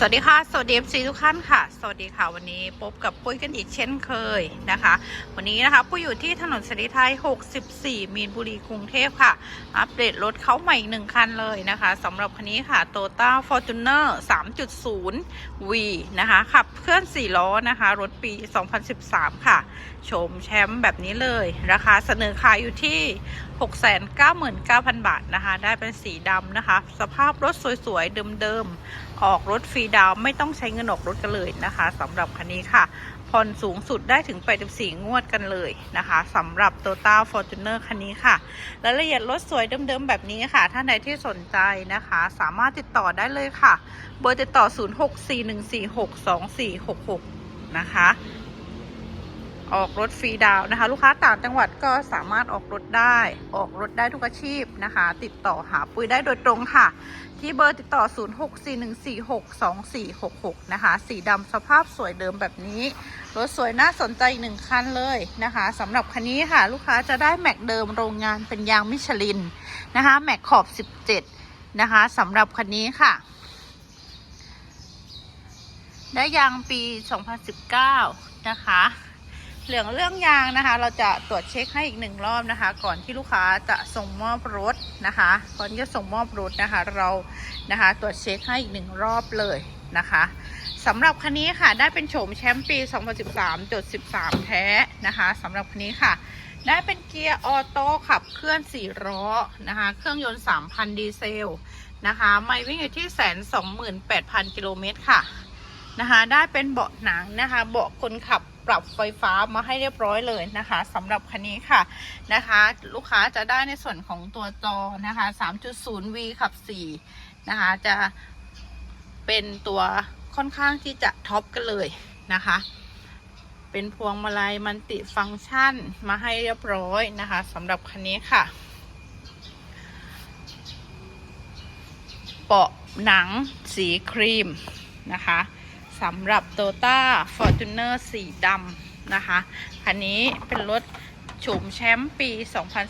สวัสดีค่ะ สวัสดี FC ทุกท่านค่ะ สวัสดีค่ะ วันนี้พบกับปุ้ยกันอีกเช่นเคยนะคะ วันนี้นะคะปุ้ยอยู่ที่ถนนสรีไทย 64 มีนบุรีกรุงเทพค่ะ อัปเดตรถเขาใหม่อีกหนึ่งคันเลยนะคะสำหรับคันนี้ค่ะ Toyota Fortuner 3.0 V นะคะขับเคลื่อน 4 ล้อนะคะ รถปี 2013 ค่ะโฉมแชมป์แบบนี้เลย ราคาเสนอขายอยู่ที่ 699,000 บาทนะคะ ได้เป็นสีดำนะคะ สภาพรถสวยๆเดิมๆ ออกรถฟรีดาวไม่ต้องใช้เงินออกรถกันเลยนะคะสำหรับคันนี้ค่ะผ่อนสูงสุดได้ถึง 84 งวดกันเลยนะคะสำหรับ Toyota Fortuner คันนี้ค่ะรายละเอียดรถสวยเดิมๆ แบบนี้ค่ะ ท่านใดที่สนใจนะคะ สามารถติดต่อได้เลยค่ะ เบอร์ติดต่อ 0641462466 นะคะ ออกรถฟรีดาวนะคะ ลูกค้าต่างจังหวัดก็สามารถออกรถได้ ออกรถได้ทุกอาชีพนะคะ ติดต่อหาปุ้ยได้โดยตรงค่ะ ที่เบอร์ติดต่อ 0641462466 นะคะ สีดำสภาพสวยเดิมแบบนี้ รถสวยน่าสนใจอีกหนึ่งคันเลยนะคะสำหรับคันนี้ค่ะ ลูกค้าจะได้แม็กเดิมโรงงานเป็นยางมิชลินนะคะ แม็กขอบ 17 นะคะสำหรับคันนี้ค่ะ ได้ยางปี 2019 นะคะ เหลืองเรื่องยางนะคะ เราจะตรวจเช็คให้อีกหนึ่งรอบนะคะ ก่อนที่ลูกค้าจะส่งมอบรถนะคะก่อนที่จะส่งมอบรถนะคะ เรานะคะตรวจเช็คให้อีกหนึ่งรอบเลยนะคะสำหรับคันนี้ค่ะ ได้เป็นโฉมแชมป์ปี 2013จด13 แท้นะคะสำหรับคันนี้ค่ะ ได้เป็นเกียร์ออโต้ขับเคลื่อน4ล้อนะคะ เครื่องยนต์ 3,000 ดีเซลนะคะ ไม่วิ่งอยู่ที่แสน28,000กิโลเมตรค่ะนะคะ ได้เป็นเบาะหนังนะคะ เบาะคนขับ ปรับไฟฟ้ามาให้เรียบร้อยเลยนะคะสำหรับคันนี้ค่ะนะคะ ลูกค้าจะได้ในส่วนของตัวจอนะคะ 3.0V ขับ 4 นะคะ จะเป็นตัวค่อนข้างที่จะท็อปกันเลยนะคะ เป็นพวงมาลัยมันติฟังก์ชันมาให้เรียบร้อยนะคะสำหรับคันนี้ค่ะเบาะหนังสีครีมนะคะ สำหรับ t o y o t a Fortuner สีดำนะคะ คันนี้เป็นรถโฉมแชมป์ปี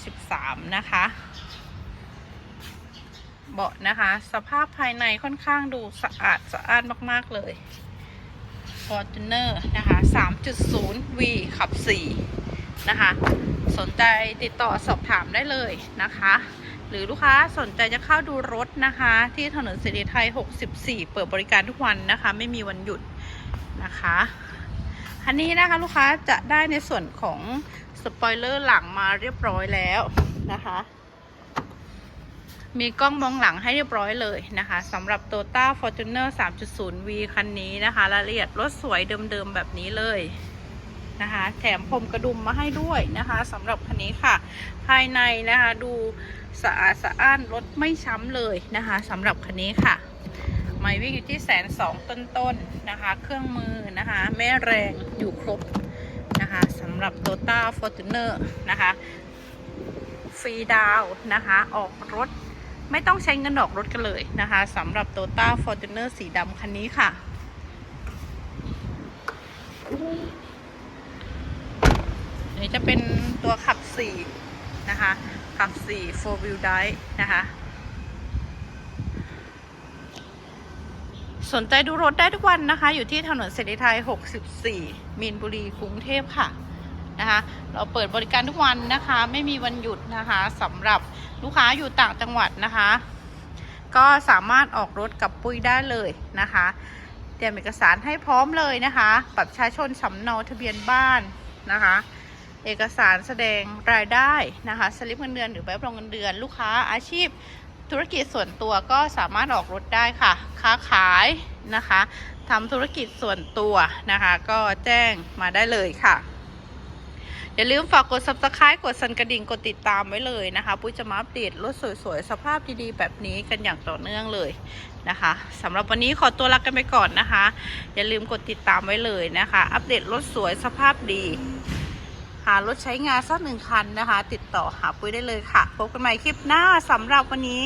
2013 นะคะ เบาะนะคะ สภาพภายในค่อนข้างดูสะอาดสะอาดมาก ๆ เลย Fortuner นะคะ 3.0V ขับ 4 นะคะ สนใจติดต่อสอบถามได้เลยนะคะ หรือลูกค้าสนใจจะเข้าดูรถนะคะ ที่ถนนสิริไทย 64 เปิดบริการทุกวันนะคะ ไม่มีวันหยุดนะคะคันนี้นะคะลูกค้าจะได้ในส่วนของสปอยเลอร์หลังมาเรียบร้อยแล้วนะคะ มีกล้องมองหลังให้เรียบร้อยเลยนะคะสำหรับ Toyota Fortuner 3.0V คันนี้นะคะรายละเอียดรถสวยเดิมๆแบบนี้เลย นะคะ แถมพรมกระดุมมาให้ด้วยนะคะสำหรับคันนี้ค่ะ ภายในนะคะดูสะอาดสะอ้านรถไม่ช้ำเลยนะคะสำหรับคันนี้ค่ะไม่วิ่งอยู่ที่แสนสองต้นๆนะคะ เครื่องมือนะคะ แม่แรงอยู่ครบนะคะสำหรับ Toyota Fortuner นะคะฟรีดาวนะคะ ออกรถไม่ต้องใช้เงินออกรถกันเลยนะคะสำหรับ Toyota Fortuner สีดำคันนี้ค่ะ นี่จะเป็นตัวขับ4นะคะขับ4 4 wheel drive นะคะ สนใจดูรถได้ทุกวันนะคะ อยู่ที่ถนนเสรีไทย 64 มีนบุรีกรุงเทพค่ะนะคะเราเปิดบริการทุกวันนะคะ ไม่มีวันหยุดนะคะสำหรับลูกค้าอยู่ต่างจังหวัดนะคะ ก็สามารถออกรถกับปุ้ยได้เลยนะคะเตรียมเอกสารให้พร้อมเลยนะคะบัตรประชาชนสำเนาทะเบียนบ้านนะคะ เอกสารแสดงรายได้นะคะสลิปเงินเดือนหรือใบรับรองเงินเดือน ลูกค้าอาชีพธุรกิจส่วนตัวก็สามารถออกรถได้ค่ะ ค้าขายนะคะทำธุรกิจส่วนตัวนะคะ ก็แจ้งมาได้เลยค่ะ อย่าลืมฝากกด subscribe กดสั่นกระดิ่งกดติดตามไว้เลยนะคะ ปุ้ยจะมาอัปเดตรถสวยๆ สภาพดีๆ แบบนี้กันอย่างต่อเนื่องเลยนะคะสำหรับวันนี้ขอตัวลากันไปก่อนนะคะ อย่าลืมกดติดตามไว้เลยนะคะ อัปเดตรถสวยสภาพดีารถใช้งานสักหนึ่งคันนะคะ ติดต่อหาปุ้ยได้เลยค่ะ พบกันใหม่คลิปหน้าสำหรับวันนี้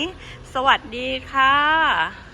สวัสดีค่ะ